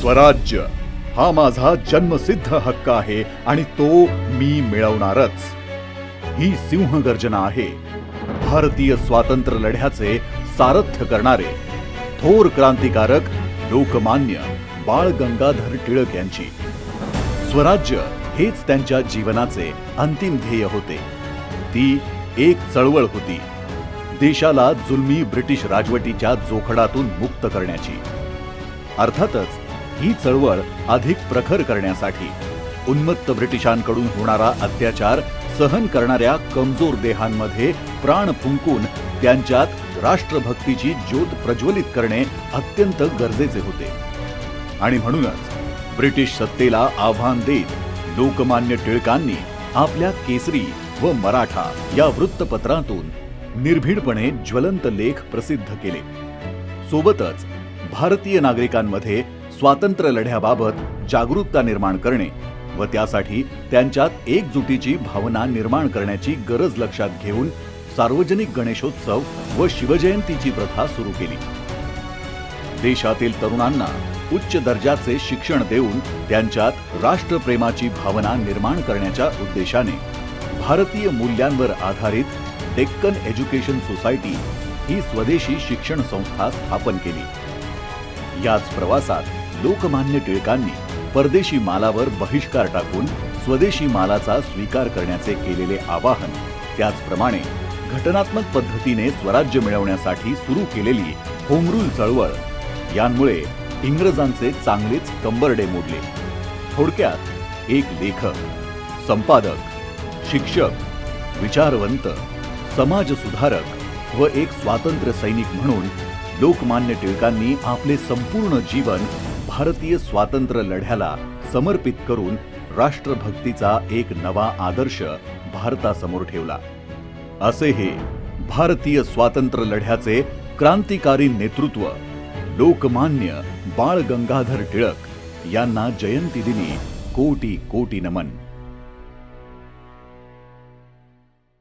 स्वराज्य. हा माझा जन्मसिद्ध हक्क आहे आणि तो मी मिळवणारच. ही सिंहगर्जना आहे. भारतीय स्वातंत्र्य लढ्याचे सारथ्य करणारे थोर क्रांतिकारक लोकमान्य बाळ गंगाधर टिळक यांची. स्वराज्य हेच त्यांच्या जीवनाचे अंतिम ध्येय होते. ती एक चळवळ होती. देशाला जुलमी ब्रिटिश राजवटीच्या जोखडातून मुक्त करण्याची. अर्थातच ही चळवळ अधिक प्रखर करण्यासाठी उन्मत्त ब्रिटिशांकडून होणारा अत्याचार सहन करणाऱ्या कमजोर देहांमध्ये प्राण फुंकून त्यांच्यात राष्ट्रभक्तीची ज्योत प्रज्वलित करणे अत्यंत गरजेचे होते. आणि म्हणूनच ब्रिटिश सत्तेला आव्हान देत लोकमान्य टिळकांनी आपल्या केसरी व मराठा या वृत्तपत्रातून निर्भीडपणे ज्वलंत लेख प्रसिद्ध केले. सोबतच भारतीय नागरिकांमध्ये स्वातंत्र्य लढ्याबाबत जागरूकता निर्माण करणे व त्यासाठी त्यांच्यात एकजुटीची भावना निर्माण करण्याची गरज लक्षात घेऊन सार्वजनिक गणेशोत्सव व शिवजयंतीची प्रथा सुरू केली. देशातील तरुणांना उच्च दर्जाचे शिक्षण देऊन त्यांच्यात राष्ट्रप्रेमाची भावना निर्माण करण्याच्या उद्देशाने भारतीय मूल्यांवर आधारित डेक्कन एज्युकेशन सोसायटी ही स्वदेशी शिक्षण संस्था स्थापन केली. याच प्रवासात लोकमान्य टिळकांनी परदेशी मालावर बहिष्कार टाकून स्वदेशी मालाचा स्वीकार करण्याचे केलेले आवाहन त्याचप्रमाणे घटनात्मक पद्धतीने स्वराज्य मिळवण्यासाठी सुरू केलेली होमरूल चळवळ यांमुळे इंग्रजांचे चांगलेच कंबरडे मोडले. थोडक्यात एक लेखक संपादक शिक्षक विचारवंत समाजसुधारक व एक स्वातंत्र्य सैनिक म्हणून लोकमान्य टिळकांनी आपले संपूर्ण जीवन भारतीय स्वातंत्र्य लढ्याला समर्पित करून राष्ट्रभक्तीचा एक नवा आदर्श भारतासमोर ठेवला. असे हे भारतीय स्वातंत्र्य लढ्याचे क्रांतिकारी नेतृत्व लोकमान्य बाळ गंगाधर टिळक यांना जयंती दिनी कोटी कोटी नमन.